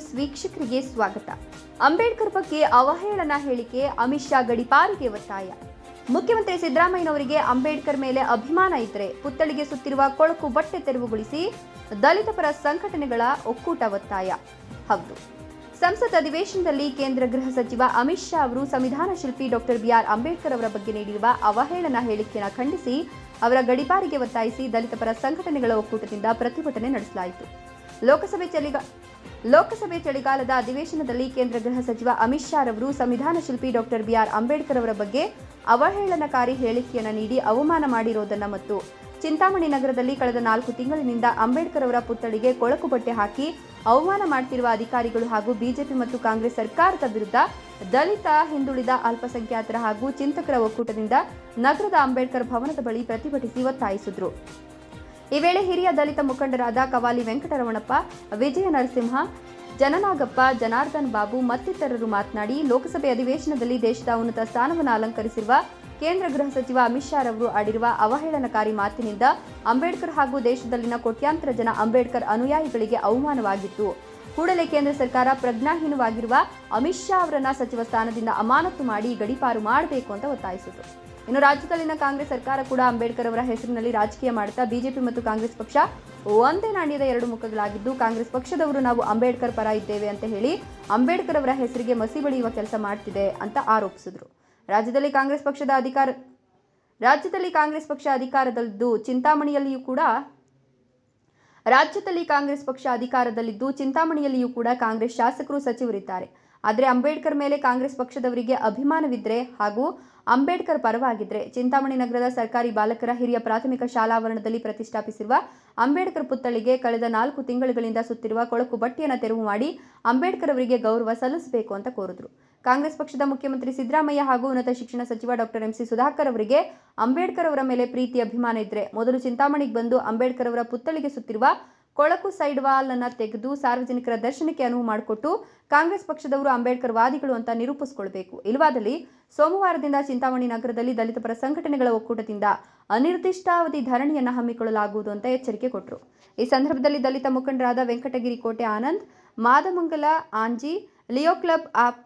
News ವೀಕ್ಷಕರಿಗೆ ಸ್ವಾಗತ. ಅಂಬೇಡ್ಕರ್ ಬಗ್ಗೆ ಅವಹೇಳನ ಹೇಳಿಕೆ, ಅಮಿತ್ ಶಾ ಗಡಿಪಾರಿಗೆ ಒತ್ತಾಯ. ಮುಖ್ಯಮಂತ್ರಿ ಸಿದ್ದರಾಮಯ್ಯನವರಿಗೆ ಅಂಬೇಡ್ಕರ್ ಮೇಲೆ ಅಭಿಮಾನ ಇದ್ದರೆ ಪುತ್ಥಳಿಗೆ ಸುತ್ತಿರುವ ಕೊಳಕು ಬಟ್ಟೆ ತೆರವುಗೊಳಿಸಿ ದಲಿತ ಪರ ಸಂಘಟನೆಗಳ ಒಕ್ಕೂಟ ಒತ್ತಾಯ. ಹೌದು. ಸಂಸತ್ ಅಧಿವೇಶನದಲ್ಲಿ ಕೇಂದ್ರ ಗೃಹ ಸಚಿವ ಅಮಿತ್ ಶಾ ಅವರು ಸಂವಿಧಾನ ಶಿಲ್ಪಿ ಡಾಕ್ಟರ್ ಬಿಆರ್ ಅಂಬೇಡ್ಕರ್ ಅವರ ಬಗ್ಗೆ ನೀಡಿರುವ ಅವಹೇಳನ ಹೇಳಿಕೆಯನ್ನು ಖಂಡಿಸಿ ಅವರ ಗಡಿಪಾರಿಗೆ ಒತ್ತಾಯಿಸಿ ದಲಿತ ಪರ ಸಂಘಟನೆಗಳ ಒಕ್ಕೂಟದಿಂದ ಪ್ರತಿಭಟನೆ ನಡೆಸಲಾಯಿತು. ಲೋಕಸಭೆ ಚಳಿಗ ಲೋಕಸಭೆ ಚಳಿಗಾಲದ ಅಧಿವೇಶನದಲ್ಲಿ ಕೇಂದ್ರ ಗೃಹ ಸಚಿವ ಅಮಿತ್ ಶಾ ರವರು ಸಂವಿಧಾನ ಶಿಲ್ಪಿ ಡಾಕ್ಟರ್ ಬಿಆರ್ ಅಂಬೇಡ್ಕರ್ ಅವರ ಬಗ್ಗೆ ಅವಹೇಳನಕಾರಿ ಹೇಳಿಕೆಯನ್ನು ನೀಡಿ ಅವಮಾನ ಮಾಡಿರೋದನ್ನು ಮತ್ತು ಚಿಂತಾಮಣಿ ನಗರದಲ್ಲಿ ಕಳೆದ ನಾಲ್ಕು ತಿಂಗಳಿನಿಂದ ಅಂಬೇಡ್ಕರ್ ಅವರ ಪುತ್ಥಳಿಗೆ ಕೊಳಕು ಬಟ್ಟೆ ಹಾಕಿ ಅವಮಾನ ಮಾಡ್ತಿರುವ ಅಧಿಕಾರಿಗಳು ಹಾಗೂ ಬಿಜೆಪಿ ಮತ್ತು ಕಾಂಗ್ರೆಸ್ ಸರ್ಕಾರದ ವಿರುದ್ಧ ದಲಿತ, ಹಿಂದುಳಿದ, ಅಲ್ಪಸಂಖ್ಯಾತರ ಹಾಗೂ ಚಿಂತಕರ ಒಕ್ಕೂಟದಿಂದ ನಗರದ ಅಂಬೇಡ್ಕರ್ ಭವನದ ಬಳಿ ಪ್ರತಿಭಟಿಸಿ ಒತ್ತಾಯಿಸಿದ್ರು. ಈ ವೇಳೆ ಹಿರಿಯ ದಲಿತ ಮುಖಂಡರಾದ ಕವಾಲಿ ವೆಂಕಟರಮಣಪ್ಪ, ವಿಜಯ ನರಸಿಂಹ, ಜನನಾಗಪ್ಪ, ಜನಾರ್ದನ್ ಬಾಬು ಮತ್ತಿತರರು ಮಾತನಾಡಿ ಲೋಕಸಭೆ ಅಧಿವೇಶನದಲ್ಲಿ ದೇಶದ ಉನ್ನತ ಸ್ಥಾನವನ್ನು ಅಲಂಕರಿಸಿರುವ ಕೇಂದ್ರ ಗೃಹ ಸಚಿವ ಅಮಿತ್ ಶಾ ರವರು ಆಡಿರುವ ಅವಹೇಳನಕಾರಿ ಮಾತಿನಿಂದ ಅಂಬೇಡ್ಕರ್ ಹಾಗೂ ದೇಶದಲ್ಲಿನ ಕೋಟ್ಯಾಂತರ ಜನ ಅಂಬೇಡ್ಕರ್ ಅನುಯಾಯಿಗಳಿಗೆ ಅವಮಾನವಾಗಿತ್ತು. ಕೂಡಲೇ ಕೇಂದ್ರ ಸರ್ಕಾರ ಪ್ರಜ್ಞಾಹೀನವಾಗಿರುವ ಅಮಿತ್ ಶಾ ಅವರನ್ನ ಸಚಿವ ಸ್ಥಾನದಿಂದ ಅಮಾನತು ಮಾಡಿ ಗಡಿಪಾರು ಮಾಡಬೇಕು ಅಂತ ಒತ್ತಾಯಿಸಿದರು ಇನ್ನು ರಾಜ್ಯದಲ್ಲಿನ ಕಾಂಗ್ರೆಸ್ ಸರ್ಕಾರ ಕೂಡ ಅಂಬೇಡ್ಕರ್ ಅವರ ಹೆಸರಿನಲ್ಲಿ ರಾಜಕೀಯ ಮಾಡುತ್ತಾ ಬಿಜೆಪಿ ಮತ್ತು ಕಾಂಗ್ರೆಸ್ ಪಕ್ಷ ಒಂದೇ ನಾಣ್ಯದ ಎರಡು ಮುಖಗಳಾಗಿದ್ದು, ಕಾಂಗ್ರೆಸ್ ಪಕ್ಷದವರು ನಾವು ಅಂಬೇಡ್ಕರ್ ಪರ ಇದ್ದೇವೆ ಅಂತ ಹೇಳಿ ಅಂಬೇಡ್ಕರ್ ಅವರ ಹೆಸರಿಗೆ ಮಸಿ ಬಳಿಯುವ ಕೆಲಸ ಮಾಡ್ತಿದೆ ಅಂತ ಆರೋಪಿಸಿದರು. ರಾಜ್ಯದಲ್ಲಿ ಕಾಂಗ್ರೆಸ್ ಪಕ್ಷದ ಅಧಿಕಾರ, ರಾಜ್ಯದಲ್ಲಿ ಕಾಂಗ್ರೆಸ್ ಪಕ್ಷ ಅಧಿಕಾರದಲ್ಲಿದ್ದು ಚಿಂತಾಮಣಿಯಲ್ಲಿಯೂ ಕೂಡ, ರಾಜ್ಯದಲ್ಲಿ ಕಾಂಗ್ರೆಸ್ ಪಕ್ಷ ಅಧಿಕಾರದಲ್ಲಿದ್ದು ಚಿಂತಾಮಣಿಯಲ್ಲಿಯೂ ಕೂಡ ಕಾಂಗ್ರೆಸ್ ಶಾಸಕರು ಸಚಿವರಿದ್ದಾರೆ. ಆದರೆ ಅಂಬೇಡ್ಕರ್ ಮೇಲೆ ಕಾಂಗ್ರೆಸ್ ಪಕ್ಷದವರಿಗೆ ಅಭಿಮಾನವಿದ್ರೆ ಹಾಗೂ ಅಂಬೇಡ್ಕರ್ ಪರವಾಗಿದ್ರೆ ಚಿಂತಾಮಣಿ ನಗರದ ಸರ್ಕಾರಿ ಬಾಲಕರ ಹಿರಿಯ ಪ್ರಾಥಮಿಕ ಶಾಲಾವರಣದಲ್ಲಿ ಪ್ರತಿಷ್ಠಾಪಿಸಿರುವ ಅಂಬೇಡ್ಕರ್ ಪುತ್ಥಳಿಗೆ ಕಳೆದ ನಾಲ್ಕು ತಿಂಗಳುಗಳಿಂದ ಸುತ್ತಿರುವ ಕೊಳಕು ಬಟ್ಟೆಯನ್ನು ತೆರವು ಮಾಡಿ ಅಂಬೇಡ್ಕರ್ ಅವರಿಗೆ ಗೌರವ ಸಲ್ಲಿಸಬೇಕು ಅಂತ ಕೋರಿದ್ರು. ಕಾಂಗ್ರೆಸ್ ಪಕ್ಷದ ಮುಖ್ಯಮಂತ್ರಿ ಸಿದ್ದರಾಮಯ್ಯ ಹಾಗೂ ಉನ್ನತ ಶಿಕ್ಷಣ ಸಚಿವ ಡಾಕ್ಟರ್ ಎಂಸಿ ಸುಧಾಕರ್ ಅವರಿಗೆ ಅಂಬೇಡ್ಕರ್ ಅವರ ಮೇಲೆ ಪ್ರೀತಿ ಅಭಿಮಾನ ಇದ್ರೆ ಮೊದಲು ಚಿಂತಾಮಣಿಗೆ ಬಂದು ಅಂಬೇಡ್ಕರ್ ಅವರ ಪುತ್ಥಳಿಗೆ ಸುತ್ತಿರುವ ಕೊಳಕು ಸೈಡ್ ವಾಲ್ ಅನ್ನು ತೆಗೆದು ಸಾರ್ವಜನಿಕರ ದರ್ಶನಕ್ಕೆ ಅನುವು ಮಾಡಿಕೊಟ್ಟು ಕಾಂಗ್ರೆಸ್ ಪಕ್ಷದವರು ಅಂಬೇಡ್ಕರ್ ವಾದಿಗಳು ಅಂತ ನಿರೂಪಿಸಿಕೊಳ್ಬೇಕು. ಇಲ್ಲವಾದಲ್ಲಿ ಸೋಮವಾರದಿಂದ ಚಿಂತಾಮಣಿ ನಗರದಲ್ಲಿ ದಲಿತ ಪರ ಸಂಘಟನೆಗಳ ಒಕ್ಕೂಟದಿಂದ ಅನಿರ್ದಿಷ್ಟಾವಧಿ ಧರಣಿಯನ್ನು ಹಮ್ಮಿಕೊಳ್ಳಲಾಗುವುದು ಅಂತ ಎಚ್ಚರಿಕೆ ಕೊಟ್ಟರು ಈ ಸಂದರ್ಭದಲ್ಲಿ ದಲಿತ ಮುಖಂಡರಾದ Venkatagiri Kote Anand, Madamangala, Anji, Leo club of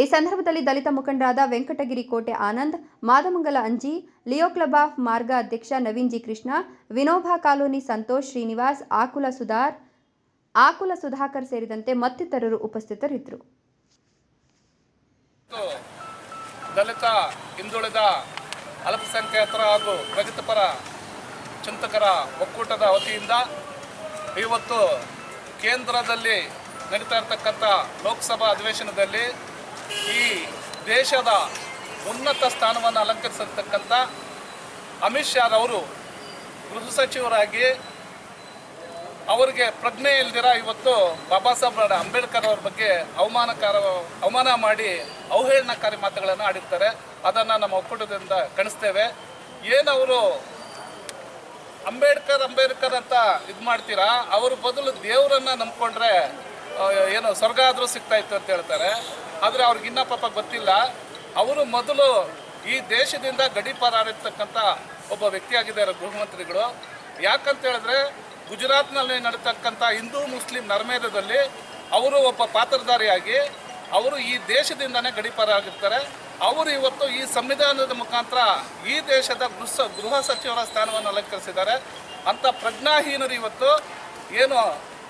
ಈ ಸಂದರ್ಭದಲ್ಲಿ ದಲಿತ ಮುಖಂಡರಾದ ವೆಂಕಟಗಿರಿ ಕೋಟೆ ಆನಂದ್, ಮಾದಮಂಗಲ ಅಂಜಿ, ಲಿಯೋ ಕ್ಲಬ್ ಆಫ್ ಮಾರ್ಗ ಅಧ್ಯಕ್ಷ ನವೀನ್ ಜಿ ಕೃಷ್ಣ, ವಿನೋಬಾ ಕಾಲೋನಿ ಸಂತೋಷ್ ಶ್ರೀನಿವಾಸ್, ಆಕುಲ ಸುಧಾರ್, ಆಕುಲ ಸುಧಾಕರ್ ಸೇರಿದಂತೆ ಮತ್ತಿತರರು ಉಪಸ್ಥಿತರಿದ್ದರು. ದಲಿತ ಹಿಂದುಳಿದ ಅಲ್ಪಸಂಖ್ಯಾತರ ಹಾಗೂ ಪ್ರಗತಿಪರ ಚಿಂತಕರ ಒಕ್ಕೂಟದ ವತಿಯಿಂದ ಇವತ್ತು ಕೇಂದ್ರದಲ್ಲಿ ನಡೀತಾ ಇರ್ತಕ್ಕಂಥ ಲೋಕಸಭಾ ಅಧಿವೇಶನದಲ್ಲಿ ಈ ದೇಶದ ಉನ್ನತ ಸ್ಥಾನವನ್ನು ಅಲಂಕರಿಸಿರ್ತಕ್ಕಂಥ ಅಮಿತ್ ಶಾ ರವರು ಗೃಹ ಸಚಿವರಾಗಿ ಅವರಿಗೆ ಪ್ರಜ್ಞೆ ಇಲ್ದಿರ ಇವತ್ತು ಬಾಬಾ ಸಾಹೇಬ್ ಅಂಬೇಡ್ಕರ್ ಅವ್ರ ಬಗ್ಗೆ ಅವಮಾನಕಾರ ಅವಮಾನ ಮಾಡಿ ಅವಹೇಳನಕಾರಿ ಮಾತುಗಳನ್ನು ಆಡಿರ್ತಾರೆ. ಅದನ್ನು ನಮ್ಮ ಒಕ್ಕೂಟದಿಂದ ಕಣಿಸ್ತೇವೆ ಏನವರು ಅಂಬೇಡ್ಕರ್ ಅಂಬೇಡ್ಕರ್ ಅಂತ ಇದು ಮಾಡ್ತೀರಾ? ಅವ್ರ ಬದಲು ದೇವರನ್ನ ನಂಬ್ಕೊಂಡ್ರೆ ಏನು ಸ್ವರ್ಗ ಆದರೂ ಸಿಗ್ತಾಯಿತ್ತು ಅಂತ ಹೇಳ್ತಾರೆ. ಆದರೆ ಅವ್ರಿಗೆ ಇನ್ನ ಪಾಪ ಗೊತ್ತಿಲ್ಲ. ಅವರು ಮೊದಲು ಈ ದೇಶದಿಂದ ಗಡೀಪಾರಾಡಿರ್ತಕ್ಕಂಥ ಒಬ್ಬ ವ್ಯಕ್ತಿಯಾಗಿದ್ದಾರೆ ಗೃಹಮಂತ್ರಿಗಳು. ಯಾಕಂತ ಹೇಳಿದ್ರೆ ಗುಜರಾತ್ನಲ್ಲಿ ನಡೀತಕ್ಕಂಥ ಹಿಂದೂ ಮುಸ್ಲಿಂ ನರ್ಮೇದದಲ್ಲಿ ಅವರು ಒಬ್ಬ ಪಾತ್ರಧಾರಿಯಾಗಿ ಅವರು ಈ ದೇಶದಿಂದನೇ ಗಡೀಪಾರ ಆಗಿರ್ತಾರೆ. ಅವರು ಇವತ್ತು ಈ ಸಂವಿಧಾನದ ಮುಖಾಂತರ ಈ ದೇಶದ ಗೃಹ ಗೃಹ ಸಚಿವರ ಸ್ಥಾನವನ್ನು ಅಲಂಕರಿಸಿದ್ದಾರೆ. ಅಂಥ ಪ್ರಜ್ಞಾಹೀನರು ಇವತ್ತು ಏನು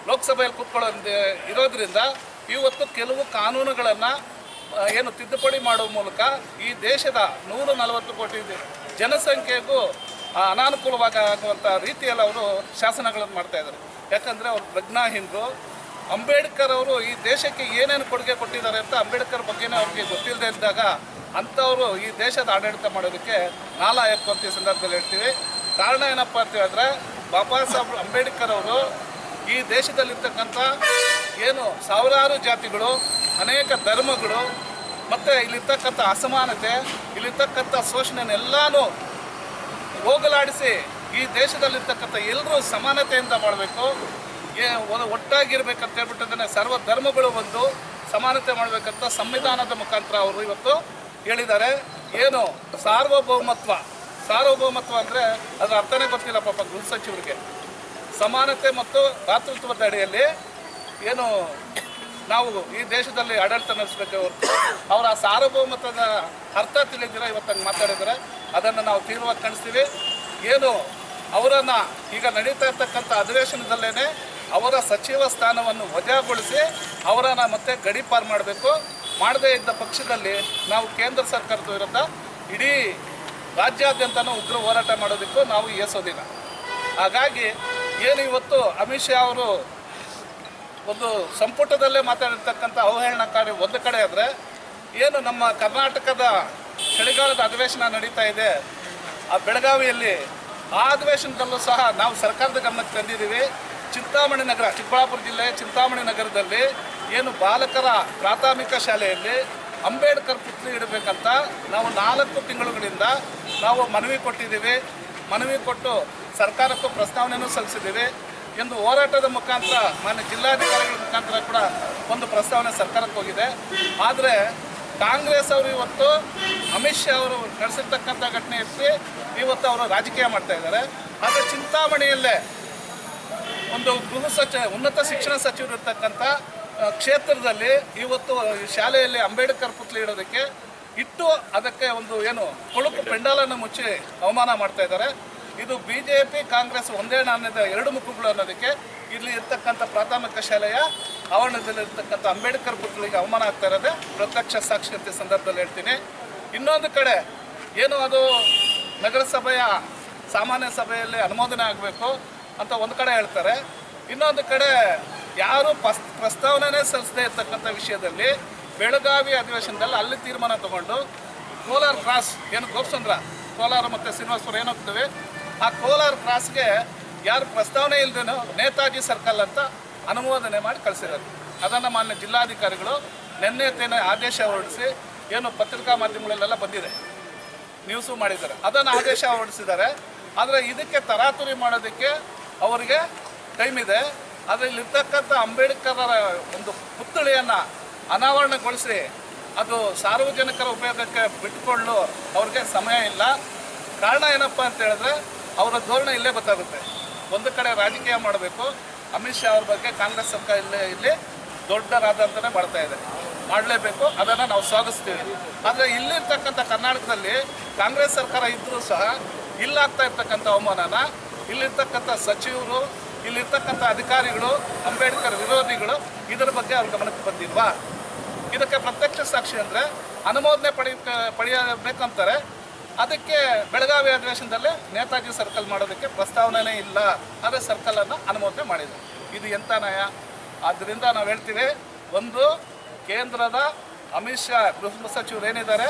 ಲೋಕಸಭೆಯಲ್ಲಿ ಕೂತ್ಕೊಳ್ಳೋ ಇರೋದ್ರಿಂದ ಇವತ್ತು ಕೆಲವು ಕಾನೂನುಗಳನ್ನು ಏನು ತಿದ್ದುಪಡಿ ಮಾಡುವ ಮೂಲಕ ಈ ದೇಶದ ನೂರ ನಲವತ್ತು ಕೋಟಿ ಜನಸಂಖ್ಯೆಗೂ ಅನಾನುಕೂಲವಾಗುವಂಥ ರೀತಿಯಲ್ಲಿ ಅವರು ಶಾಸನಗಳನ್ನು ಮಾಡ್ತಾ ಇದ್ದಾರೆ. ಯಾಕಂದರೆ ಅವರು ಪ್ರಜ್ಞಾಹೀನರು ಅಂಬೇಡ್ಕರ್ ಅವರು ಈ ದೇಶಕ್ಕೆ ಏನೇನು ಕೊಡುಗೆ ಕೊಟ್ಟಿದ್ದಾರೆ ಅಂತ ಅಂಬೇಡ್ಕರ್ ಬಗ್ಗೆನೇ ಅವ್ರಿಗೆ ಗೊತ್ತಿಲ್ಲದೆ ಇದ್ದಾಗ ಅಂಥವರು ಈ ದೇಶದ ಆಡಳಿತ ಮಾಡೋದಕ್ಕೆ ನಾಲಾಯಕು ಅಂತ ಈ ಸಂದರ್ಭದಲ್ಲಿ ಹೇಳ್ತೀವಿ. ಕಾರಣ ಏನಪ್ಪ ಅಂತ ಹೇಳಿದ್ರೆ, ಬಾಬಾ ಸಾಹೇಬ್ ಅಂಬೇಡ್ಕರ್ ಅವರು ಈ ದೇಶದಲ್ಲಿರ್ತಕ್ಕಂಥ ಏನು ಸಾವಿರಾರು ಜಾತಿಗಳು, ಅನೇಕ ಧರ್ಮಗಳು, ಮತ್ತು ಇಲ್ಲಿರ್ತಕ್ಕಂಥ ಅಸಮಾನತೆ, ಇಲ್ಲಿರ್ತಕ್ಕಂಥ ಶೋಷಣೆನೆಲ್ಲನೂ ಹೋಗಲಾಡಿಸಿ ಈ ದೇಶದಲ್ಲಿರ್ತಕ್ಕಂಥ ಎಲ್ಲರೂ ಸಮಾನತೆಯಿಂದ ಮಾಡಬೇಕು. ಏ ಒಟ್ಟಾಗಿರ್ಬೇಕಂತ ಹೇಳ್ಬಿಟ್ಟು ಸರ್ವ ಧರ್ಮಗಳು ಒಂದು, ಸಮಾನತೆ ಮಾಡಬೇಕಂತ ಸಂವಿಧಾನದ ಮುಖಾಂತರ ಅವರು ಇವತ್ತು ಹೇಳಿದ್ದಾರೆ. ಏನು ಸಾರ್ವಭೌಮತ್ವ ಸಾರ್ವಭೌಮತ್ವ ಅಂದರೆ ಅದರ ಅರ್ಥನೇ ಗೊತ್ತಿಲ್ಲ ಪಾಪ ಗೃಹ ಸಚಿವರಿಗೆ. ಸಮಾನತೆ ಮತ್ತು ಭ್ರಾತೃತ್ವದ ಅಡಿಯಲ್ಲಿ ಏನು, ನಾವು ಈ ದೇಶದಲ್ಲಿ ಆಡಳಿತ ನಡೆಸಬೇಕು. ಅವರು ಅವರ ಸಾರ್ವಭೌಮತ್ವದ ಅರ್ಥ ತಿಳಿದಿರ ಇವತ್ತಂಗೆ ಮಾತಾಡಿದರೆ, ಅದನ್ನು ನಾವು ತೀವ್ರವಾಗಿ ಕಾಣಿಸ್ತೀವಿ ಏನು, ಅವರನ್ನು ಈಗ ನಡೀತಾ ಇರ್ತಕ್ಕಂಥ ಅಧಿವೇಶನದಲ್ಲೇ ಅವರ ಸಚಿವ ಸ್ಥಾನವನ್ನು ವಜಾಗೊಳಿಸಿ ಅವರನ್ನು ಮತ್ತೆ ಗಡೀಪಾರು ಮಾಡಬೇಕು. ಮಾಡದೇ ಇದ್ದ ಪಕ್ಷದಲ್ಲಿ ನಾವು ಕೇಂದ್ರ ಸರ್ಕಾರದ ವಿರುದ್ಧ ಇಡೀ ರಾಜ್ಯಾದ್ಯಂತನೂ ಉಗ್ರ ಹೋರಾಟ ಮಾಡೋದಕ್ಕೂ ನಾವು ಏಸೋದಿಲ್ಲ ಹಾಗಾಗಿ ಏನು ಇವತ್ತು ಅಮಿತ್ ಶಾ ಅವರು ಒಂದು ಸಂಪುಟದಲ್ಲೇ ಮಾತಾಡಿರ್ತಕ್ಕಂಥ ಅವಹೇಳನಕಾರಿ ಒಂದು ಕಡೆ ಆದರೆ ಏನು ನಮ್ಮ ಕರ್ನಾಟಕದ ಚಳಿಗಾಲದ ಅಧಿವೇಶನ ನಡೀತಾ ಇದೆ, ಆ ಬೆಳಗಾವಿಯಲ್ಲಿ ಆ ಅಧಿವೇಶನದಲ್ಲೂ ಸಹ ನಾವು ಸರ್ಕಾರದ ಗಮನಕ್ಕೆ ತಂದಿದ್ದೀವಿ. ಚಿಂತಾಮಣಿ ನಗರ, ಚಿಕ್ಕಬಳ್ಳಾಪುರ ಜಿಲ್ಲೆ, ಚಿಂತಾಮಣಿ ನಗರದಲ್ಲಿ ಏನು ಬಾಲಕರ ಪ್ರಾಥಮಿಕ ಶಾಲೆಯಲ್ಲಿ ಅಂಬೇಡ್ಕರ್ ಪುತ್ರಿ ಇಡಬೇಕಂತ ನಾವು ನಾಲ್ಕು ತಿಂಗಳುಗಳಿಂದ ನಾವು ಮನವಿ ಕೊಟ್ಟಿದ್ದೀವಿ. ಮನವಿ ಕೊಟ್ಟು ಸರ್ಕಾರಕ್ಕೂ ಪ್ರಸ್ತಾವನೆಯೂ ಸಲ್ಲಿಸಿದ್ದೀವಿ. ಎಂದು ಹೋರಾಟದ ಮುಖಾಂತರ, ಮಾನ್ಯ ಜಿಲ್ಲಾಧಿಕಾರಿಗಳ ಮುಖಾಂತರ ಕೂಡ ಒಂದು ಪ್ರಸ್ತಾವನೆ ಸರ್ಕಾರಕ್ಕೆ ಹೋಗಿದೆ. ಆದರೆ ಕಾಂಗ್ರೆಸ್ ಅವರು ಇವತ್ತು ಅಮಿತ್ ಶಾ ಅವರು ನಡೆಸಿರ್ತಕ್ಕಂಥ ಘಟನೆ ಎತ್ತಿ ಇವತ್ತು ಅವರು ರಾಜಕೀಯ ಮಾಡ್ತಾ ಇದ್ದಾರೆ. ಆದರೆ ಚಿಂತಾಮಣಿಯಲ್ಲೇ ಒಂದು ಗೃಹ ಸಚಿವ ಉನ್ನತ ಶಿಕ್ಷಣ ಸಚಿವರು ಇರ್ತಕ್ಕಂಥ ಕ್ಷೇತ್ರದಲ್ಲಿ ಇವತ್ತು ಶಾಲೆಯಲ್ಲಿ ಅಂಬೇಡ್ಕರ್ ಪುತ್ಲಿ ಇಡೋದಕ್ಕೆ ಇಟ್ಟು ಅದಕ್ಕೆ ಒಂದು ಏನು, ಕೊಳುಕು ಪೆಂಡಾಲನ್ನು ಮುಚ್ಚಿ ಅವಮಾನ ಮಾಡ್ತಾ ಇದ್ದಾರೆ. ಇದು ಬಿ ಜೆ ಪಿ ಕಾಂಗ್ರೆಸ್ ಒಂದೇ ನಾಣ್ಯದ ಎರಡು ಮುಖಗಳು ಅನ್ನೋದಕ್ಕೆ ಇಲ್ಲಿ ಇರ್ತಕ್ಕಂಥ ಪ್ರಾಥಮಿಕ ಶಾಲೆಯ ಆವರಣದಲ್ಲಿ ಇರ್ತಕ್ಕಂಥ ಅಂಬೇಡ್ಕರ್ ಪುತ್ರಿಗೆ ಅವಮಾನ ಆಗ್ತಾ ಇರೋದೇ ಪ್ರತ್ಯಕ್ಷ ಸಾಕ್ಷರತೆ ಸಂದರ್ಭದಲ್ಲಿ ಹೇಳ್ತೀನಿ. ಇನ್ನೊಂದು ಕಡೆ ಏನು ಅದು ನಗರಸಭೆಯ ಸಾಮಾನ್ಯ ಸಭೆಯಲ್ಲಿ ಅನುಮೋದನೆ ಆಗಬೇಕು ಅಂತ ಒಂದು ಕಡೆ ಹೇಳ್ತಾರೆ. ಇನ್ನೊಂದು ಕಡೆ ಯಾರು ಪಸ್ ಪ್ರಸ್ತಾವನೆ ಸಲ್ಲಿಸದೇ ಇರ್ತಕ್ಕಂಥ ವಿಷಯದಲ್ಲಿ ಬೆಳಗಾವಿ ಅಧಿವೇಶನದಲ್ಲಿ ಅಲ್ಲಿ ತೀರ್ಮಾನ ತಗೊಂಡು ಕೋಲಾರ ಕ್ರಾಸ್, ಏನು ಗೋಪಚಂದ್ರ ಕೋಲಾರ ಮತ್ತು ಶ್ರೀನಿವಾಸಪುರ ಏನು ಹೋಗ್ತವೆ? ಆ ಕೋಲಾರ ಕ್ರಾಸ್ಗೆ ಯಾರು ಪ್ರಸ್ತಾವನೆ ಇಲ್ಲದೇನೋ ನೇತಾಜಿ ಸರ್ಕಲ್ ಅಂತ ಅನುಮೋದನೆ ಮಾಡಿ ಕಳಿಸಿದ್ದಾರೆ ಅದನ್ನು ಮಾನ್ಯ ಜಿಲ್ಲಾಧಿಕಾರಿಗಳು ನಿನ್ನೆ ತೇನೆ ಆದೇಶ ಹೊರಡಿಸಿ ಏನು ಪತ್ರಿಕಾ ಮಾಧ್ಯಮಗಳಲ್ಲೆಲ್ಲ ಬಂದಿದೆ. ನ್ಯೂಸು ಮಾಡಿದ್ದಾರೆ. ಅದನ್ನು ಆದೇಶ ಹೊರಡಿಸಿದ್ದಾರೆ. ಆದರೆ ಇದಕ್ಕೆ ತರಾತುರಿ ಮಾಡೋದಕ್ಕೆ ಅವರಿಗೆ ಟೈಮ್ ಇದೆ. ಆದರೆ ಇಲ್ಲಿರ್ತಕ್ಕಂಥ ಅಂಬೇಡ್ಕರರ ಒಂದು ಪುತ್ಥಳಿಯನ್ನು ಅನಾವರಣಗೊಳಿಸಿ ಅದು ಸಾರ್ವಜನಿಕರ ಉಪಯೋಗಕ್ಕೆ ಬಿಟ್ಟುಕೊಳ್ಳಲು ಅವ್ರಿಗೆ ಸಮಯ ಇಲ್ಲ. ಕಾರಣ ಏನಪ್ಪ ಅಂತ ಹೇಳಿದ್ರೆ ಅವರ ಧೋರಣೆ ಇಲ್ಲೇ ಗೊತ್ತಾಗುತ್ತೆ. ಒಂದು ಕಡೆ ರಾಜಕೀಯ ಮಾಡಬೇಕು, ಅಮಿತ್ ಶಾ ಅವ್ರ ಬಗ್ಗೆ ಕಾಂಗ್ರೆಸ್ ಸರ್ಕಾರ ಇಲ್ಲೇ, ಇಲ್ಲಿ ದೊಡ್ಡ ರಾಜಂತನೇ ಮಾಡ್ತಾ ಇದೆ. ಮಾಡಲೇಬೇಕು, ಅದನ್ನು ನಾವು ಸ್ವಾಗತಿಸ್ತೀವಿ ಆದರೆ ಇಲ್ಲಿರ್ತಕ್ಕಂಥ ಕರ್ನಾಟಕದಲ್ಲಿ ಕಾಂಗ್ರೆಸ್ ಸರ್ಕಾರ ಇದ್ದರೂ ಸಹ ಇಲ್ಲಾಗ್ತಾ ಇರ್ತಕ್ಕಂಥ ಅವಮಾನನ, ಇಲ್ಲಿರ್ತಕ್ಕಂಥ ಸಚಿವರು, ಇಲ್ಲಿರ್ತಕ್ಕಂಥ ಅಧಿಕಾರಿಗಳು, ಅಂಬೇಡ್ಕರ್ ವಿರೋಧಿಗಳು, ಇದರ ಬಗ್ಗೆ ಅವ್ರ ಗಮನಕ್ಕೆ ಬಂದಿಲ್ವಾ? ಇದಕ್ಕೆ ಪ್ರತ್ಯಕ್ಷ ಸಾಕ್ಷಿ ಅಂದರೆ ಅನುಮೋದನೆ ಪಡಿ, ಪಡೆಯಬೇಕಂತಾರೆ. ಅದಕ್ಕೆ ಬೆಳಗಾವಿ ಅಧಿವೇಶನದಲ್ಲಿ ನೇತಾಜಿ ಸರ್ಕಲ್ ಮಾಡೋದಕ್ಕೆ ಪ್ರಸ್ತಾವನೆ ಇಲ್ಲ. ಆದರೆ ಸರ್ಕಲನ್ನು ಅನುಮೋದನೆ ಮಾಡಿದೆ ಇದು ಎಂಥ ನಯ ಆದ್ದರಿಂದ ನಾವು ಹೇಳ್ತೀವಿ, ಒಂದು, ಕೇಂದ್ರದ ಅಮಿತ್ ಶಾ ಗೃಹ ಸಚಿವರು ಏನಿದ್ದಾರೆ,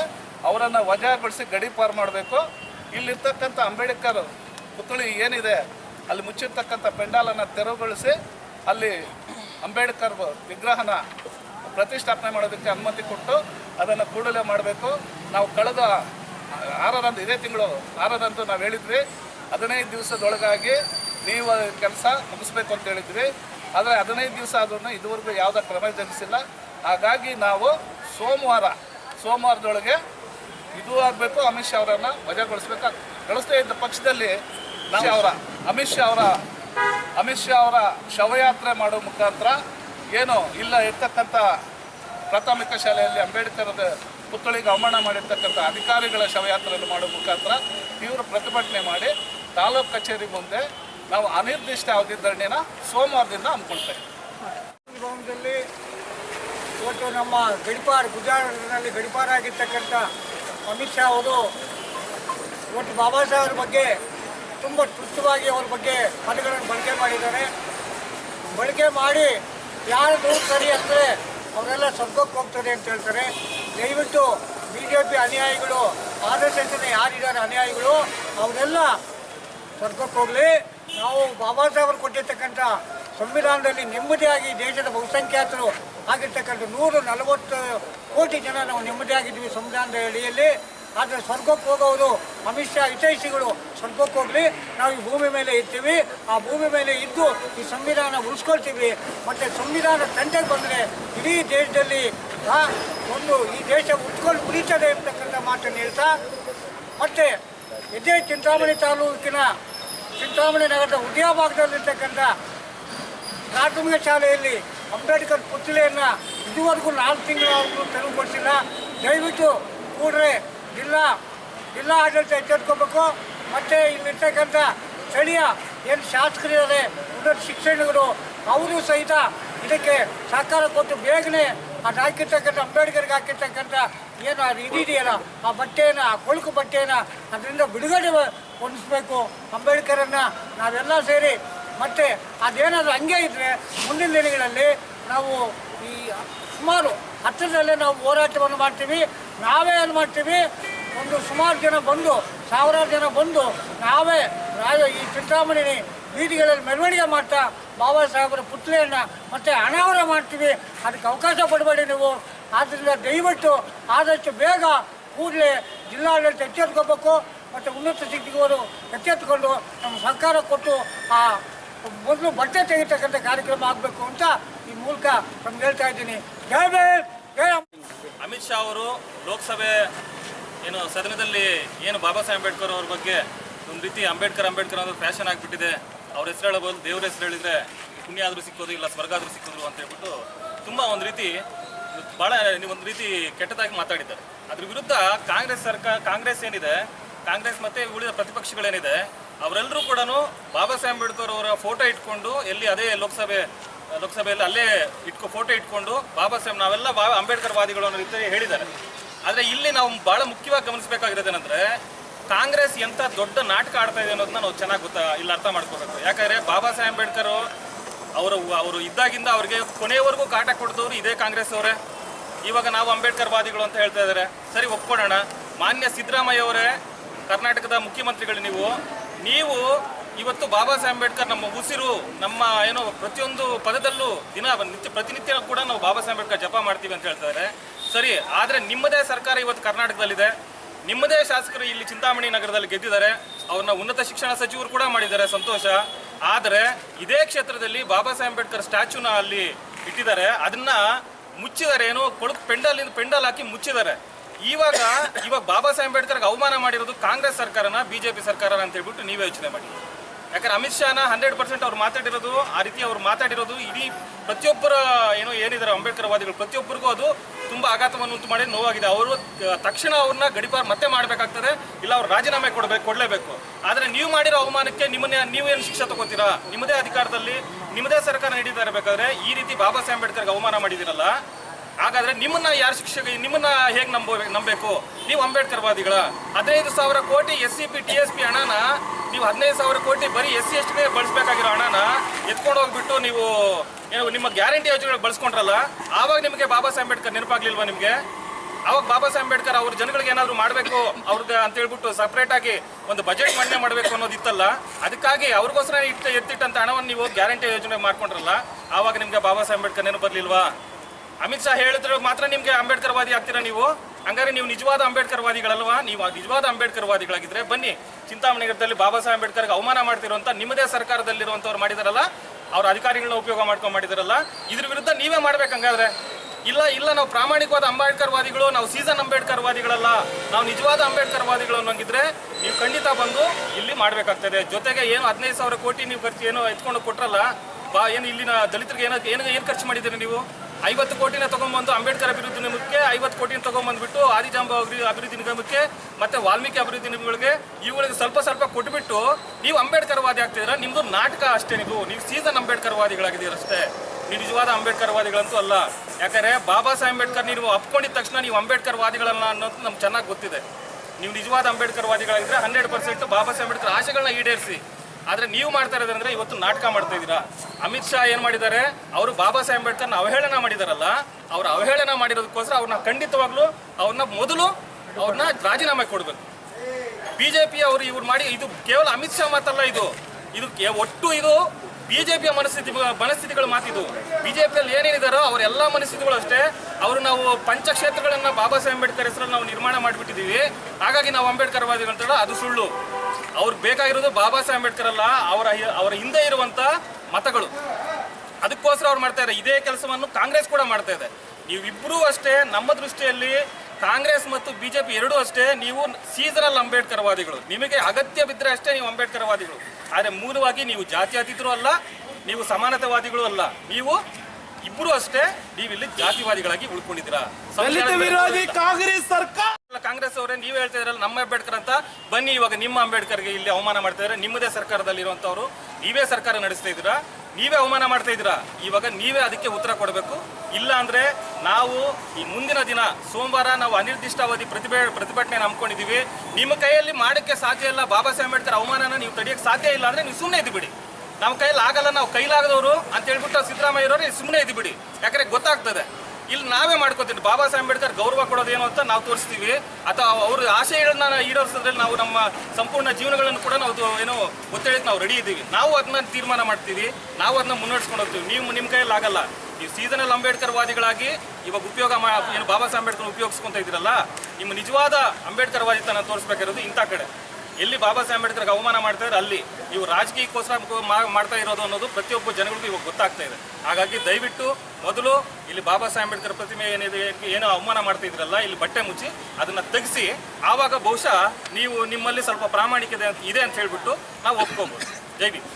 ಅವರನ್ನು ವಜಾಗೊಳಿಸಿ ಗಡೀಪಾರು ಮಾಡಬೇಕು. ಇಲ್ಲಿರ್ತಕ್ಕಂಥ ಅಂಬೇಡ್ಕರ್ ಪುತ್ಥಳಿ ಏನಿದೆ, ಅಲ್ಲಿ ಮುಚ್ಚಿರ್ತಕ್ಕಂಥ ಪೆಂಡಾಲನ್ನು ತೆರವುಗೊಳಿಸಿ ಅಲ್ಲಿ ಅಂಬೇಡ್ಕರ್ ವಿಗ್ರಹನ ಪ್ರತಿಷ್ಠಾಪನೆ ಮಾಡೋದಕ್ಕೆ ಅನುಮತಿ ಕೊಟ್ಟು ಅದನ್ನು ಕೂಡಲೇ ಮಾಡಬೇಕು. ನಾವು ಕಳೆದ ಆರರಂದು ಇದೇ ತಿಂಗಳು ಆರರಂದು ನಾವು ಹೇಳಿದ್ವಿ. ಹದಿನೈದು ದಿವಸದೊಳಗಾಗಿ ನೀವು ಕೆಲಸ ಮುಗಿಸ್ಬೇಕು ಅಂತ ಹೇಳಿದ್ವಿ. ಆದರೆ ಹದಿನೈದು ದಿವಸ ಆದ್ರೂ ಇದುವರೆಗೂ ಯಾವುದೇ ಕ್ರಮ ಜರುಗಿಸಿಲ್ಲ. ಹಾಗಾಗಿ ನಾವು ಸೋಮವಾರ ಸೋಮವಾರದೊಳಗೆ ಇದು ಆಗಬೇಕು ಅಮಿತ್ ಶಾ ಅವರನ್ನು ವಜಾಗೊಳಿಸ್ಬೇಕು. ಗಳಿಸ್ತಾ ಇದ್ದ ಪಕ್ಷದಲ್ಲಿ ನಾವು ಅವರ ಅಮಿತ್ ಶಾ ಅವರ ಅಮಿತ್ ಶಾ ಅವರ ಶವಯಾತ್ರೆ ಮಾಡೋ ಮುಖಾಂತರ ಏನು ಇಲ್ಲ ಇರ್ತಕ್ಕಂಥ ಪ್ರಾಥಮಿಕ ಶಾಲೆಯಲ್ಲಿ ಅಂಬೇಡ್ಕರ್ ಪುತ್ಥಳಿಗೆ ಅವಮಾನ ಮಾಡಿರ್ತಕ್ಕಂಥ ಅಧಿಕಾರಿಗಳ ಶವಯಾತ್ರೆಯನ್ನು ಮಾಡೋ ಮುಖಾಂತರ ತೀವ್ರ ಪ್ರತಿಭಟನೆ ಮಾಡಿ ತಾಲೂಕು ಕಚೇರಿ ಮುಂದೆ ನಾವು ಅನಿರ್ದಿಷ್ಟ ಅವಧಿ ಧರಣಿನ ಸೋಮವಾರದಿಂದ ಹಮ್ಮಿಕೊಳ್ತೇವೆ ಭವನದಲ್ಲಿ ಇವತ್ತು ನಮ್ಮ ಗಡಿಪಾರ, ಗುಜರಾತ್ನಲ್ಲಿ ಗಡಿಪಾರ ಆಗಿರ್ತಕ್ಕಂಥ ಅಮಿತ್ ಶಾ ಅವರು ಇವತ್ತು ಬಾಬಾ ಸಾಹೇಬ್ರ ಬಗ್ಗೆ ತುಂಬ ತುರ್ತವಾಗಿ ಅವ್ರ ಬಗ್ಗೆ ಪದಗಳನ್ನು ಬಳಕೆ ಮಾಡಿದ್ದಾರೆ. ಬಳಕೆ ಮಾಡಿ ಯಾರು ಸರಿ ಅಂದರೆ ಅವರೆಲ್ಲ ಸ್ವರ್ಗಕ್ಕೆ ಹೋಗ್ತಾರೆ ಅಂತ ಹೇಳ್ತಾರೆ. ದಯವಿಟ್ಟು ಬಿ ಜೆ ಪಿ ಅನುಯಾಯಿಗಳು ಆರ್ ಎಸ್ ಯಾರಿದ್ದಾರೆ ಅನುಯಾಯಿಗಳು, ಅವರೆಲ್ಲ ಸ್ವರ್ಗಕ್ಕೆ ಹೋಗಲಿ. ನಾವು ಬಾಬಾ ಸಾಹೇಬರು ಕೊಟ್ಟಿರ್ತಕ್ಕಂಥ ಸಂವಿಧಾನದಲ್ಲಿ ನೆಮ್ಮದಿಯಾಗಿ ದೇಶದ ಬಹುಸಂಖ್ಯಾತರು ಆಗಿರ್ತಕ್ಕಂಥ ನೂರು ನಲವತ್ತು ಕೋಟಿ ಜನ ನಾವು ನೆಮ್ಮದಿಯಾಗಿದ್ದೀವಿ ಸಂವಿಧಾನದ ಅಡಿಯಲ್ಲಿ. ಆದರೆ ಸ್ವರ್ಗಕ್ಕೆ ಹೋಗೋದು ಅಮಿತ್ ಶಾ, ಹಿತೈಷಿಗಳು ಸ್ವರ್ಗಕ್ಕೆ ಹೋಗಲಿ. ನಾವು ಈ ಭೂಮಿ ಮೇಲೆ ಇರ್ತೀವಿ. ಆ ಭೂಮಿ ಮೇಲೆ ಇದ್ದು ಈ ಸಂವಿಧಾನ ಉಳಿಸ್ಕೊಳ್ತೀವಿ. ಮತ್ತು ಸಂವಿಧಾನ ತಂಟೆಗೆ ಬಂದರೆ ಇಡೀ ದೇಶದಲ್ಲಿ ಒಂದು ಈ ದೇಶ ಉಟ್ಕೊಂಡು ಉಳಿತದೆ ಅಂತಕ್ಕಂಥ ಮಾತನ್ನು ಹೇಳ್ತಾ, ಮತ್ತೆ ಇದೇ ಚಿಂತಾಮಣಿ ತಾಲೂಕಿನ ಚಿಂತಾಮಣಿ ನಗರದ ಉದ್ಯಾಭಾಗದಲ್ಲಿರ್ತಕ್ಕಂಥ ಪ್ರಾಥಮಿಕ ಶಾಲೆಯಲ್ಲಿ ಅಂಬೇಡ್ಕರ್ ಪುತ್ಥಳಿಯನ್ನು ಇದುವರೆಗೂ ನಾಲ್ಕು ತಿಂಗಳವರೆಗೂ ತೆರವುಗೊಳಿಸಿಲ್ಲ. ದಯವಿಟ್ಟು ಕೂಡಲೇ ಜಿಲ್ಲಾ ಜಿಲ್ಲಾ ಆಡಳಿತ ಎಚ್ಚೆತ್ಕೋಬೇಕು. ಮತ್ತು ಇಲ್ಲಿರ್ತಕ್ಕಂಥ ಸ್ಥಳೀಯ ಏನು ಶಾಸಕರಿದ್ದಾರೆ, ಉನ್ನತ ಶಿಕ್ಷಣಿಗರು ಅವರು ಸಹಿತ ಇದಕ್ಕೆ ಸಹಕಾರ ಕೊಟ್ಟು ಬೇಗನೆ ಅದು ಹಾಕಿರ್ತಕ್ಕಂಥ ಅಂಬೇಡ್ಕರ್ಗೆ ಹಾಕಿರ್ತಕ್ಕಂಥ ಏನು ಅದು ಇದಿದೆಯಲ್ಲ, ಆ ಬಟ್ಟೆಯನ್ನು ಆ ಕೊಳುಕು ಬಟ್ಟೆಯನ್ನು ಅದರಿಂದ ಬಿಡುಗಡೆ ಹೊಂದಿಸ್ಬೇಕು. ಅಂಬೇಡ್ಕರನ್ನು ನಾವೆಲ್ಲ ಸೇರಿ ಮತ್ತು ಅದೇನಾದರೂ ಹಂಗೆ ಇದ್ದರೆ ಮುಂದಿನ ದಿನಗಳಲ್ಲಿ ನಾವು ಈ ಸುಮಾರು ಹತ್ತಿರದಲ್ಲೇ ನಾವು ಹೋರಾಟವನ್ನು ಮಾಡ್ತೀವಿ. ನಾವೇ ಏನು ಮಾಡ್ತೀವಿ. ಒಂದು ಸುಮಾರು ಜನ ಬಂದು, ಸಾವಿರಾರು ಜನ ಬಂದು ನಾವೇ ರಾಜ ಈ ಚಿಂತಾಮಣಿ ಬೀದಿಗಳಲ್ಲಿ ಮೆರವಣಿಗೆ ಮಾಡ್ತಾ ಬಾಬಾ ಸಾಹೇಬರ ಪುತ್ಲೆಯನ್ನು ಮತ್ತೆ ಅನಾವರಣ ಮಾಡ್ತೀವಿ. ಅದಕ್ಕೆ ಅವಕಾಶ ಪಡಬೇಡಿ ನೀವು. ಆದ್ದರಿಂದ ದಯವಿಟ್ಟು ಆದಷ್ಟು ಬೇಗ ಕೂಡಲೇ ಜಿಲ್ಲಾಡಳಿತ ಎಚ್ಚೆತ್ಕೋಬೇಕು ಮತ್ತು ಉನ್ನತ ಶಿಕ್ಷಕರು ಎಚ್ಚೆತ್ತುಕೊಂಡು ನಮ್ಮ ಸರ್ಕಾರ ಕೊಟ್ಟು ಆ ಮೊದಲು ಬಟ್ಟೆ ತೆಗಿತಕ್ಕಂಥ ಕಾರ್ಯಕ್ರಮ ಆಗಬೇಕು ಅಂತ ಈ ಮೂಲಕ ನಮ್ಗೆ ಹೇಳ್ತಾ ಇದ್ದೀನಿ. ಜಯ ಅಮಿತ್ ಶಾ ಅವರು ಲೋಕಸಭೆ ಏನು ಸದನದಲ್ಲಿ ಏನು ಬಾಬಾ ಸಾಹೇಬ್ ಅಂಬೇಡ್ಕರ್ ಅವ್ರ ಬಗ್ಗೆ ಒಂದು ರೀತಿ ಅಂಬೇಡ್ಕರ್ ಅಂಬೇಡ್ಕರ್ ಅನ್ನೋದು ಫ್ಯಾಷನ್ ಆಗಿಬಿಟ್ಟಿದೆ. ಅವ್ರ ಹೆಸರು ಹೇಳಬಹುದು, ದೇವ್ರ ಹೆಸರು ಹೇಳಿದ್ರೆ ಪುಣ್ಯ ಆದರೂ ಸಿಕ್ಕೋದು ಇಲ್ಲ, ಸ್ವರ್ಗ ಆದರೂ ಸಿಕ್ಕೋದು ಅಂತ ಹೇಳ್ಬಿಟ್ಟು ತುಂಬ ಒಂದು ರೀತಿ ಭಾಳ ಒಂದು ರೀತಿ ಕೆಟ್ಟದಾಗಿ ಮಾತಾಡಿದ್ದಾರೆ. ಅದ್ರ ವಿರುದ್ಧ ಕಾಂಗ್ರೆಸ್ ಸರ್ಕಾರ, ಕಾಂಗ್ರೆಸ್ ಏನಿದೆ, ಕಾಂಗ್ರೆಸ್ ಮತ್ತೆ ಉಳಿದ ಪ್ರತಿಪಕ್ಷಗಳೇನಿದೆ, ಅವರೆಲ್ಲರೂ ಕೂಡ ಬಾಬಾ ಸಾಹೇಬ್ ಅಂಬೇಡ್ಕರ್ ಅವರ ಫೋಟೋ ಇಟ್ಕೊಂಡು ಎಲ್ಲಿ ಅದೇ ಲೋಕಸಭೆ, ಲೋಕಸಭೆಯಲ್ಲಿ ಅಲ್ಲೇ ಇಟ್ಕೊ, ಫೋಟೋ ಇಟ್ಕೊಂಡು ಬಾಬಾ ಸಾಹೇಬ್ ನಾವೆಲ್ಲ ಅಂಬೇಡ್ಕರ್ ವಾದಿಗಳು ಅನ್ನೋ ರೀತಿ ಹೇಳಿದ್ದಾರೆ. ಆದರೆ ಇಲ್ಲಿ ನಾವು ಬಹಳ ಮುಖ್ಯವಾಗಿ ಗಮನಿಸಬೇಕಾಗಿರೋದೇನೆಂದ್ರೆ ಕಾಂಗ್ರೆಸ್ ಎಂತ ದೊಡ್ಡ ನಾಟಕ ಆಡ್ತಾ ಇದೆ ಅನ್ನೋದನ್ನ ನಾವು ಚೆನ್ನಾಗಿ ಗೊತ್ತಾ ಇಲ್ಲಿ ಅರ್ಥ ಮಾಡ್ಕೋಬೇಕು. ಯಾಕಂದ್ರೆ ಬಾಬಾ ಸಾಹೇಬ್ ಅಂಬೇಡ್ಕರ್ ಅವರು ಅವರು ಇದ್ದಾಗಿಂದ ಅವ್ರಿಗೆ ಕೊನೆಯವರೆಗೂ ಕಾಟ ಕೊಡ್ದವ್ರು ಇದೇ ಕಾಂಗ್ರೆಸ್ ಅವರೇ. ಇವಾಗ ನಾವು ಅಂಬೇಡ್ಕರ್ ವಾದಿಗಳು ಅಂತ ಹೇಳ್ತಾ ಇದ್ದಾರೆ ಸರಿ ಒಪ್ಕೊಳ್ಳೋಣ ಮಾನ್ಯ ಸಿದ್ದರಾಮಯ್ಯ ಅವರೇ, ಕರ್ನಾಟಕದ ಮುಖ್ಯಮಂತ್ರಿಗಳು ನೀವು. ನೀವು ಇವತ್ತು ಬಾಬಾ ಸಾಹೇಬ್ ಅಂಬೇಡ್ಕರ್ ನಮ್ಮ ಉಸಿರು, ನಮ್ಮ ಏನು ಪ್ರತಿಯೊಂದು ಪದದಲ್ಲೂ ದಿನ ನಿತ್ಯ ಪ್ರತಿನಿತ್ಯ ಕೂಡ ನಾವು ಬಾಬಾ ಸಾಹೇಬ್ ಅಂಬೇಡ್ಕರ್ ಜಪ ಮಾಡ್ತೀವಿ ಅಂತ ಹೇಳ್ತಾರೆ ಸರಿ, ಆದರೆ ನಿಮ್ಮದೇ ಸರ್ಕಾರ ಇವತ್ತು ಕರ್ನಾಟಕದಲ್ಲಿದೆ. ನಿಮ್ಮದೇ ಶಾಸಕರು ಇಲ್ಲಿ ಚಿಂತಾಮಣಿ ನಗರದಲ್ಲಿ ಗೆದ್ದಿದ್ದಾರೆ. ಅವ್ರನ್ನ ಉನ್ನತ ಶಿಕ್ಷಣ ಸಚಿವರು ಕೂಡ ಮಾಡಿದ್ದಾರೆ, ಸಂತೋಷ. ಆದರೆ ಇದೇ ಕ್ಷೇತ್ರದಲ್ಲಿ ಬಾಬಾ ಸಾಹೇಬ್ ಅಂಬೇಡ್ಕರ್ ಸ್ಟ್ಯಾಚ್ಯೂನ ಅಲ್ಲಿ ಇಟ್ಟಿದ್ದಾರೆ. ಅದನ್ನ ಮುಚ್ಚಿದ್ದಾರೆ, ಏನು ಕೊಳಕು ಪೆಂಡಲ್ ಪೆಂಡಲ್ ಹಾಕಿ ಮುಚ್ಚಿದ್ದಾರೆ. ಇವಾಗ ಇವಾಗ ಬಾಬಾ ಸಾಹೇಬ್ ಅಂಬೇಡ್ಕರ್ಗೆ ಅವಮಾನ ಮಾಡಿರೋದು ಕಾಂಗ್ರೆಸ್ ಸರ್ಕಾರನ, ಬಿಜೆಪಿ ಸರ್ಕಾರನ ಅಂತ ಹೇಳ್ಬಿಟ್ಟು ನೀವೇ ಯೋಚನೆ ಮಾಡಿ. ಯಾಕಂದ್ರೆ ಅಮಿತ್ ಶಾನ ಹಂಡ್ರೆಡ್ ಪರ್ಸೆಂಟ್ ಅವ್ರು ಮಾತಾಡಿರೋದು, ಆ ರೀತಿ ಅವ್ರು ಮಾತಾಡಿರೋದು ಇಡೀ ಪ್ರತಿಯೊಬ್ಬರ, ಏನು ಏನಿದ್ದಾರೆ ಅಂಬೇಡ್ಕರ್ವಾದಿಗಳು ಪ್ರತಿಯೊಬ್ಬರಿಗೂ ಅದು ತುಂಬಾ ಆಘಾತವನ್ನು ಉಂಟು ಮಾಡಿ ನೋವಾಗಿದೆ. ಅವರು ತಕ್ಷಣ ಅವ್ರನ್ನ ಗಡಿಪಾರ್ ಮತ್ತೆ ಮಾಡಬೇಕಾಗ್ತದೆ, ಇಲ್ಲ ಅವ್ರು ರಾಜೀನಾಮೆ ಕೊಡಬೇಕು, ಕೊಡಲೇಬೇಕು. ಆದರೆ ನೀವು ಮಾಡಿರೋ ಅವಮಾನಕ್ಕೆ ನಿಮ್ಮನ್ನ, ನೀವೇನು ಶಿಕ್ಷೆ ತಗೋತೀರಾ? ನಿಮ್ಮದೇ ಅಧಿಕಾರದಲ್ಲಿ, ನಿಮ್ಮದೇ ಸರ್ಕಾರ ನಡೀತಾ ಇರಬೇಕಾದ್ರೆ ಈ ರೀತಿ ಬಾಬಾ ಸಾಹೇಬ್ ಅಂಬೇಡ್ಕರ್ಗೆ ಅವಮಾನ ಮಾಡಿದಿರಲ್ಲ ಹಾಗಾದ್ರೆ ನಿಮ್ಮನ್ನ ಯಾರು ಶಿಕ್ಷೆ ನಿಮ್ಮನ್ನ ಹೇಗೆ ನಂಬ, ನಂಬಬೇಕು? ನೀವು ಅಂಬೇಡ್ಕರ್ವಾದಿಗಳ ಹದಿನೈದು ಸಾವಿರ ಕೋಟಿ S C P T S P ಹಣನ ನೀವು ಹದಿನೈದು ಸಾವಿರ ಕೋಟಿ ಬರೀ ಎಸ್ ಸಿ ಎಸ್ಟಿಗೆ ಬಳಸಬೇಕಾಗಿರೋ ಹಣನ ಎತ್ಕೊಂಡು ಹೋಗ್ಬಿಟ್ಟು ನೀವು ನಿಮ್ಮ ಗ್ಯಾರಂಟಿ ಯೋಜನೆಗಳು ಬಳಸ್ಕೊಂಡ್ರಲ್ಲ, ಆವಾಗ ನಿಮಗೆ ಬಾಬಾ ಸಾಹೇಬ್ ಅಂಬೇಡ್ಕರ್ ನೆನಪಾಗ್ಲಿಲ್ವಾ ನಿಮಗೆ? ಅವಾಗ ಬಾಬಾ ಸಾಹೇಬ್ ಅಂಬೇಡ್ಕರ್ ಅವ್ರ ಜನಗಳಿಗೆ ಏನಾದರೂ ಮಾಡಬೇಕು ಅವ್ರದ್ದು ಅಂತ ಹೇಳ್ಬಿಟ್ಟು ಸಪ್ರೇಟ್ ಆಗಿ ಒಂದು ಬಜೆಟ್ ಮಂಡನೆ ಮಾಡಬೇಕು ಅನ್ನೋದಿತ್ತಲ್ಲ ಅದಕ್ಕಾಗಿ ಅವ್ರಿಗೋಸ್ಕರ ಇಟ್ಟು ಎತ್ತಿಟ್ಟಂತ ಹಣವನ್ನು ನೀವು ಗ್ಯಾರಂಟಿ ಯೋಜನೆ ಮಾಡ್ಕೊಂಡ್ರಲ್ಲ ಆವಾಗ ನಿಮಗೆ ಬಾಬಾ ಸಾಹೇಬ್ ಅಂಬೇಡ್ಕರ್ ನೆನಪು ಬರ್ಲಿಲ್ವಾ? ಅಮಿತ್ ಶಾ ಹೇಳಿದ್ರೆ ಮಾತ್ರ ನಿಮ್ಗೆ ಅಂಬೇಡ್ಕರ್ ವಾದಿ ಆಗ್ತೀರಾ ನೀವು? ಹಂಗಾರೆ ನೀವು ನಿಜವಾದ ಅಂಬೇಡ್ಕರ್ ವಾದಿಗಳಲ್ವಾ ನೀವು ನಿಜವಾದ ಅಂಬೇಡ್ಕರ್ ವಾದಿಗಳಾಗಿದ್ರೆ ಬನ್ನಿ ಚಿಂತಾಮಣಿ ನಗರದಲ್ಲಿ ಬಾಬಾ ಸಾಹೇಬ್ ಅಂಬೇಡ್ಕರ್ಗೆ ಅವಮಾನ ಮಾಡ್ತಿರುವಂತ ನಿಮ್ಮದೇ ಸರ್ಕಾರದಲ್ಲಿರುವಂತವ್ರು ಮಾಡಿದಾರಲ್ಲ, ಅವ್ರ ಅಧಿಕಾರಿಗಳನ್ನ ಉಪಯೋಗ ಮಾಡ್ಕೊಂಡು ಮಾಡಿದಾರಲ್ಲ, ಇದ್ರ ವಿರುದ್ಧ ನೀವೇ ಮಾಡ್ಬೇಕು ಹಂಗಾದ್ರೆ. ಇಲ್ಲ ಇಲ್ಲ, ನಾವು ಪ್ರಾಮಾಣಿಕವಾದ ಅಂಬೇಡ್ಕರ್ ವಾದಿಗಳು ನಾವು ಸೀಸನ್ ಅಂಬೇಡ್ಕರ್ ವಾದಿಗಳಲ್ಲ ನಾವು ನಿಜವಾದ ಅಂಬೇಡ್ಕರ್ ವಾದಿಗಳು ಅನ್ನೋಂಗಿದ್ರೆ ನೀವು ಖಂಡಿತ ಬಂದು ಇಲ್ಲಿ ಮಾಡ್ಬೇಕಾಗ್ತದೆ. ಜೊತೆಗೆ ಏನು ಹದಿನೈದು ಸಾವಿರ ಕೋಟಿ ನೀವು ಖರ್ಚು ಏನೋ ಎತ್ಕೊಂಡು ಕೊಟ್ರಲ್ಲ, ಬಾ, ಏನು ಇಲ್ಲಿನ ದಲಿತರಿಗೆ ಏನೋ ಏನು ಏನು ಖರ್ಚು ಮಾಡಿದ್ದೀರಿ ನೀವು? ಐವತ್ತು ಕೋಟಿನ ತಗೊಂಡ್ಬಂದು ಅಂಬೇಡ್ಕರ್ ಅಭಿವೃದ್ಧಿ ನಿಗಮಕ್ಕೆ, ಐವತ್ತು ಕೋಟಿನ ತಗೊಂಡ್ಬಂದ್ಬಿಟ್ಟು ಆದಿಜಾಂಬ ಅಭಿವೃದ್ಧಿ ನಿಗಮಕ್ಕೆ ಮತ್ತೆ ವಾಲ್ಮೀಕಿ ಅಭಿವೃದ್ಧಿ ನಿಗಮಗಳಿಗೆ ಇವುಗಳಿಗೆ ಸ್ವಲ್ಪ ಸ್ವಲ್ಪ ಕೊಟ್ಬಿಟ್ಟು ನೀವು ಅಂಬೇಡ್ಕರ್ ವಾದಿ ಆಗ್ತಿದ್ರೆ ನಿಮ್ದು ನಾಟಕ ಅಷ್ಟೇ ನೀವು. ನೀವು ಸೀಸನ್ ಅಂಬೇಡ್ಕರ್ ವಾದಿಗಳಾಗಿದ್ದೀರಷ್ಟೇ ನೀವು ನಿಜವಾದ ಅಂಬೇಡ್ಕರ್ ವಾದಿಗಳಂತೂ ಅಲ್ಲ. ಯಾಕಂದ್ರೆ ಬಾಬಾ ಸಾಹೇಬ್ ಅಂಬೇಡ್ಕರ್ ನೀವು ಅಪ್ಕೊಂಡಿದ ತಕ್ಷಣ ನೀವು ಅಂಬೇಡ್ಕರ್ ವಾದಿಗಳಲ್ಲ ಅನ್ನೋದು ನಮ್ಗೆ ಚೆನ್ನಾಗಿ ಗೊತ್ತಿದೆ. ನೀವು ನಿಜವಾದ ಅಂಬೇಡ್ಕರ್ ವಾದಿಗಳಾಗಿದ್ರೆ ಹಂಡ್ರೆಡ್ ಪರ್ಸೆಂಟ್ ಬಾಬಾ ಸಾಹೇಬ್ ಅಂಬೇಡ್ಕರ್ ಆಶೆಗಳನ್ನ ಈಡೇರಿಸಿ. ಆದ್ರೆ ನೀವು ಮಾಡ್ತಾ ಇರೋದಂದ್ರೆ ಇವತ್ತು ನಾಟಕ ಮಾಡ್ತಾ ಇದ್ದೀರಾ? ಅಮಿತ್ ಶಾ ಏನ್ ಮಾಡಿದ್ದಾರೆ? ಅವರು ಬಾಬಾ ಸಾಹೇಬ್ ಅಂಬೇಡ್ಕರ್ನ ಅವಹೇಳನ ಮಾಡಿದಾರಲ್ಲ, ಅವ್ರ ಅವಹೇಳನ ಮಾಡಿರೋದಕ್ಕೋಸ್ಕರ ಅವ್ರನ್ನ ಖಂಡಿತವಾಗ್ಲೂ ಅವ್ರನ್ನ ಮೊದಲು ಅವ್ರನ್ನ ರಾಜೀನಾಮೆ ಕೊಡ್ಬೇಕು. ಬಿಜೆಪಿ ಅವರು ಇವ್ರು ಮಾಡಿ, ಇದು ಕೇವಲ ಅಮಿತ್ ಶಾ ಮಾತಲ್ಲ ಇದು. ಇದು ಒಟ್ಟು ಇದು ಬಿಜೆಪಿಯ ಮನಸ್ಥಿತಿ ಮನಸ್ಥಿತಿಗಳ ಮಾತಿದು ಬಿಜೆಪಿಯಲ್ಲಿ ಏನೇನಿದಾರೋ ಅವರ ಎಲ್ಲ ಮನಸ್ಥಿತಿಗಳು ಅಷ್ಟೇ. ಅವರು ನಾವು ಪಂಚಕ್ಷೇತ್ರಗಳನ್ನ ಬಾಬಾ ಸಾಹೇಬ್ ಅಂಬೇಡ್ಕರ್ ಹೆಸರಲ್ಲಿ ನಾವು ನಿರ್ಮಾಣ ಮಾಡಿಬಿಟ್ಟಿದ್ದೀವಿ ಹಾಗಾಗಿ ನಾವು ಅಂಬೇಡ್ಕರ್ ವಾದಿಗಳು ಅದು ಸುಳ್ಳು. ಅವ್ರಿಗೆ ಬೇಕಾಗಿರೋದು ಬಾಬಾ ಸಾಹೇಬ್ ಅಂಬೇಡ್ಕರ್ ಅಲ್ಲ, ಅವರ ಅವರ ಹಿಂದೆ ಇರುವಂತ ಮತಗಳು. ಅದಕ್ಕೋಸ್ಕರ ಅವ್ರು ಮಾಡ್ತಾ ಇದ್ದಾರೆ ಇದೇ ಕೆಲಸವನ್ನು ಕಾಂಗ್ರೆಸ್ ಕೂಡ ಮಾಡ್ತಾ ಇದೆ. ನೀವಿಬ್ಬರೂ ಅಷ್ಟೇ, ನಮ್ಮ ದೃಷ್ಟಿಯಲ್ಲಿ ಕಾಂಗ್ರೆಸ್ ಮತ್ತು ಬಿಜೆಪಿ ಎರಡೂ ಅಷ್ಟೇ, ನೀವು ಸೀಸನಲ್ ಅಂಬೇಡ್ಕರ್ ವಾದಿಗಳು. ನಿಮಗೆ ಅಗತ್ಯ ಬಿದ್ದರೆ ಅಷ್ಟೇ ನೀವು ಅಂಬೇಡ್ಕರ್ ವಾದಿಗಳು. ಆದರೆ ಮೂಲವಾಗಿ ನೀವು ಜಾತ್ಯಾತೀತರೂ ಅಲ್ಲ, ನೀವು ಸಮಾನತೆವಾದಿಗಳು ಅಲ್ಲ. ನೀವು ಇಬ್ಬರು ಅಷ್ಟೇ ನೀವಿಲ್ಲಿ ಜಾತಿವಾದಿಗಳಾಗಿ ಉಳ್ಕೊಂಡಿದ್ದೀರಾ? ದಲಿತ ವಿರೋಧಿ ಕಾಂಗ್ರೆಸ್ ಸರ್ಕಾರ? ಕಾಂಗ್ರೆಸ್ ಅವರೇ ನೀವೇ ಹೇಳ್ತಾ ಇದ್ರಲ್ಲ ನಮ್ಮ ಅಂಬೇಡ್ಕರ್ ಅಂತ. ಬನ್ನಿ ಇವಾಗ ನಿಮ್ಮ ಅಂಬೇಡ್ಕರ್ಗೆ ಇಲ್ಲಿ ಅವಮಾನ ಮಾಡ್ತಾ ಇದ್ರೆ ನಿಮ್ಮದೇ ಸರ್ಕಾರದಲ್ಲಿ ಇರುವಂತವ್ರು ನೀವೇ ಸರ್ಕಾರ ನಡೆಸ್ತಾ ಇದ್ದೀರಾ? ನೀವೇ ಅವಮಾನ ಮಾಡ್ತಾ ಇದ್ದೀರಾ? ಇವಾಗ ನೀವೇ ಅದಕ್ಕೆ ಉತ್ತರ ಕೊಡಬೇಕು. ಇಲ್ಲ ಅಂದ್ರೆ ನಾವು ಈ ಮುಂದಿನ ದಿನ ಸೋಮವಾರ ನಾವು ಅನಿರ್ದಿಷ್ಟಾವಧಿ ಪ್ರತಿಭೆ ಪ್ರತಿಭಟನೆ ನಂಬ್ಕೊಂಡಿದೀವಿ ನಿಮ್ಮ ಕೈಯಲ್ಲಿ ಮಾಡಕ್ಕೆ ಸಾಧ್ಯ ಇಲ್ಲ. ಬಾಬಾ ಸಾಹೇಬ್ ಅಂಬೇಡ್ಕರ್ ಅವಮಾನನ ನೀವು ತಡೆಯಕ್ಕೆ ಸಾಧ್ಯ ಇಲ್ಲ ಅಂದ್ರೆ ನೀವು ಸುಮ್ಮನೆ ಇದ್ಬಿಡಿ. ನಮ್ಮ ಕೈಲಿ ಆಗಲ್ಲ, ನಾವು ಕೈಲಾಗದವರು ಅಂತ ಹೇಳ್ಬಿಟ್ಟು ಸಿದ್ದರಾಮಯ್ಯರವರು ಸುಮ್ಮನೆ ಇದ್ಬಿಡಿ. ಯಾಕಂದ್ರೆ ಗೊತ್ತಾಗ್ತದೆ. ಇಲ್ಲಿ ನಾವೇ ಮಾಡ್ಕೋತೀವಿ. ಬಾಬಾ ಸಾಹೇಬ್ ಅಂಬೇಡ್ಕರ್ ಗೌರವ ಕೊಡೋದೇನು ಅಂತ ನಾವು ತೋರಿಸ್ತೀವಿ. ಅಥವಾ ಅವ್ರ ಆಶಯಗಳನ್ನ ಈಡೇರಿಸೋದ್ರಲ್ಲಿ ನಾವು ನಮ್ಮ ಸಂಪೂರ್ಣ ಜೀವನಗಳನ್ನು ಕೂಡ ನಾವು ಏನೋ ಒತ್ತಡಕ್ಕೆ ನಾವು ರೆಡಿ ಇದ್ದೀವಿ. ನಾವು ಅದನ್ನ ತೀರ್ಮಾನ ಮಾಡ್ತೀವಿ. ನಾವು ಅದನ್ನ ಮುನ್ನಡೆಸ್ಕೊಂಡು ಹೋಗ್ತೀವಿ. ನೀವು ನಿಮ್ಮ ಕೈಯಲ್ಲಿ ಆಗಲ್ಲ. ನೀವು ಸೀಸನಲ್ ಅಂಬೇಡ್ಕರ್ ವಾದಿಗಳಾಗಿ ಇವಾಗ ಉಪಯೋಗ ಏನು ಬಾಬಾ ಸಾಹೇಬ್ ಅಂಬೇಡ್ಕರ್ ಉಪಯೋಗಿಸ್ಕೊಂತ ಇದ್ದೀರಲ್ಲ, ನಿಮ್ಮ ನಿಜವಾದ ಅಂಬೇಡ್ಕರ್ ವಾದಿತನ ತೋರಿಸ್ಬೇಕಿರೋದು ಇಂಥ ಕಡೆ. ಎಲ್ಲಿ ಬಾಬಾ ಸಾಹೇಬ್ ಅಂಬೇಡ್ಕರ್ಗೆ ಅವಮಾನ ಮಾಡ್ತಾ ಇದ್ದಾರೆ, ಅಲ್ಲಿ ನೀವು ರಾಜಕೀಯಕ್ಕೋಸ್ಕರ ಮಾಡ್ತಾ ಇರೋದು ಅನ್ನೋದು ಪ್ರತಿಯೊಬ್ಬ ಜನಗಳಿಗೂ ಇವಾಗ ಗೊತ್ತಾಗ್ತಾ ಇದೆ. ಹಾಗಾಗಿ ದಯವಿಟ್ಟು ಮೊದಲು ಇಲ್ಲಿ ಬಾಬಾ ಸಾಹೇಬ್ ಅಂಬೇಡ್ಕರ್ ಪ್ರತಿಮೆ ಏನಿದೆ, ಏನೋ ಅವಮಾನ ಮಾಡ್ತಾ ಇದ್ರಲ್ಲ, ಇಲ್ಲಿ ಬಟ್ಟೆ ಮುಚ್ಚಿ ಅದನ್ನ ತೆಗೆಸಿ, ಆವಾಗ ಬಹುಶಃ ನೀವು ನಿಮ್ಮಲ್ಲಿ ಸ್ವಲ್ಪ ಪ್ರಾಮಾಣಿಕತೆ ಇದೆ ಅಂತ ಹೇಳ್ಬಿಟ್ಟು ನಾವು ಒಪ್ಕೊಬೋದು. ಜೈ ಭೀಮ್.